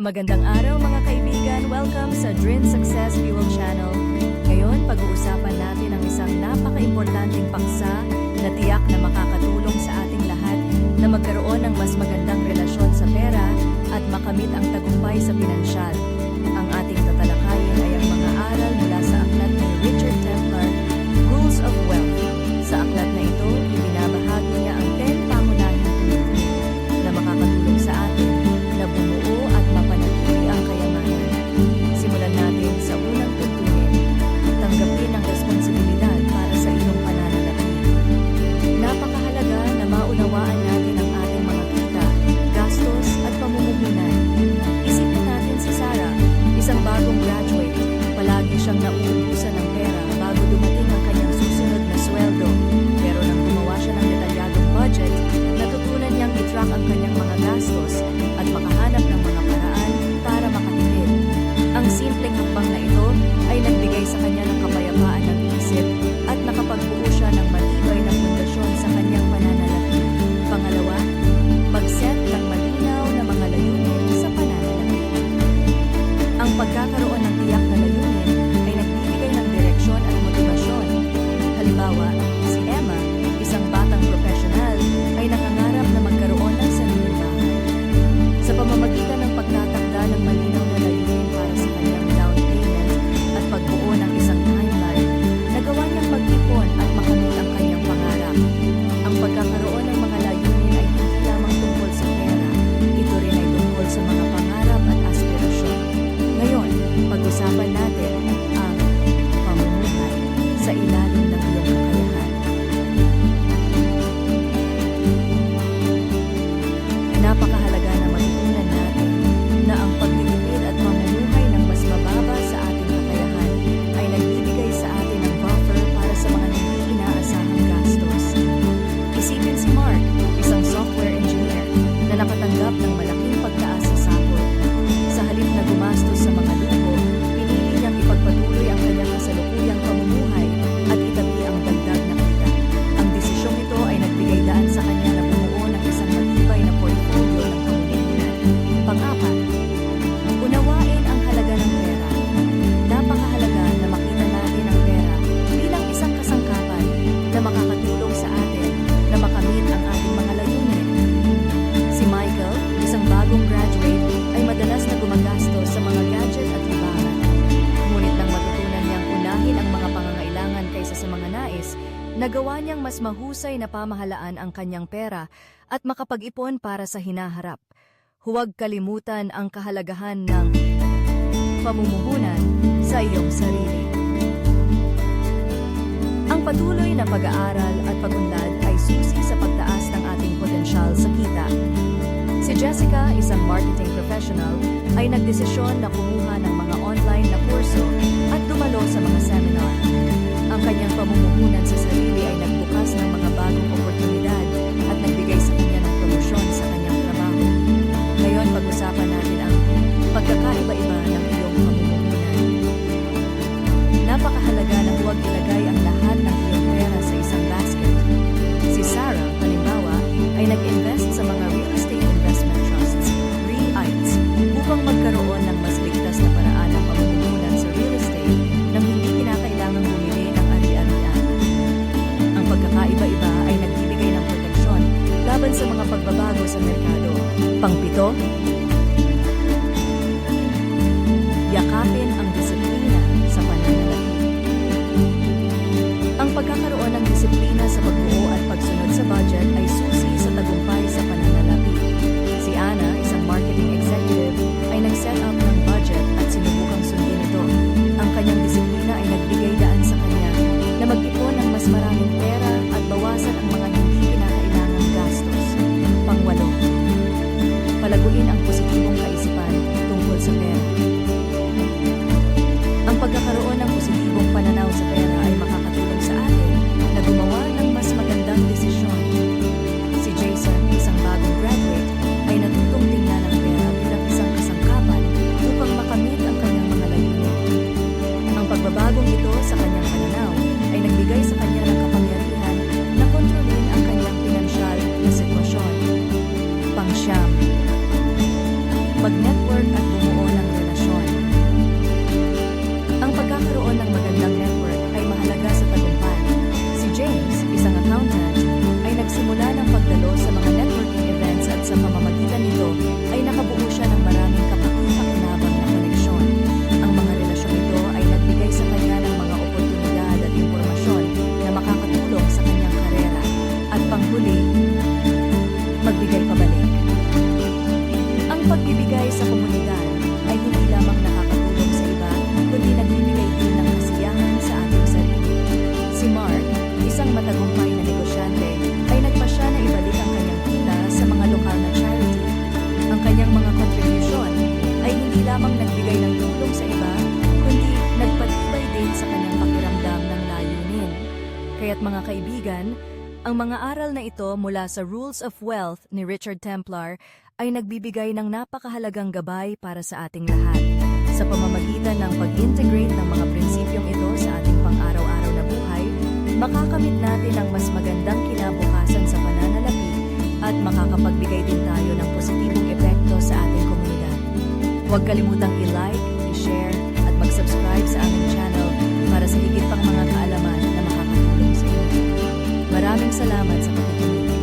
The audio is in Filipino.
Magandang araw mga kaibigan! Welcome sa Drin Success Fuel Channel. Ngayon, pag-uusapan natin ang isang napaka-importanting paksa na tiyak na makakatulong sa ating lahat na magkaroon ng mas magandang relasyon sa pera at makamit ang tagumpay sa pinansyal. nakatanggap ng malaking Nagawa niyang mas mahusay na pamahalaan ang kanyang pera at makapag-ipon para sa hinaharap. Huwag kalimutan ang kahalagahan ng pamumuhunan sa iyong sarili. Ang patuloy na pag-aaral at pagunlad ay susi sa pagtaas ng ating potensyal sa kita. Si Jessica, isang marketing professional, ay nagdesisyon na kumuha ng mga online na kurso at dumalo sa mga seminar. Ang kanyang pamumuhunan Ciao. pagbabagong ito sa kanyang pananaw ay nagbigay sa kanyang magbigay pabalik. Ang pagbibigay sa komunidad ay hindi lamang nakakatulong sa iba, kundi nagbibigay din ng kasiyahan sa ating sarili. Si Mark, isang matagumpay na negosyante, ay nagpasya na ibalik ang kanyang kita sa mga lokal na charity. Ang kanyang mga contribution ay hindi lamang nagbigay ng tulong sa iba, kundi nagpatibay din sa kanyang pakiramdam ng layunin. Kaya't mga kaibigan, ang mga aral na ito mula sa Rules of Wealth ni Richard Templar ay nagbibigay ng napakahalagang gabay para sa ating lahat sa pamamagitan ng pag-integrate ng mga prinsipyong ito sa ating pang-araw-araw na buhay, makakamit natin ang mas magandang kinabukasan sa pananalapi at makakapagbigay din tayo ng positibong epekto sa ating komunidad. Huwag kalimutang i-like, i-share at mag-subscribe sa aming Maraming salamat sa pakikinig.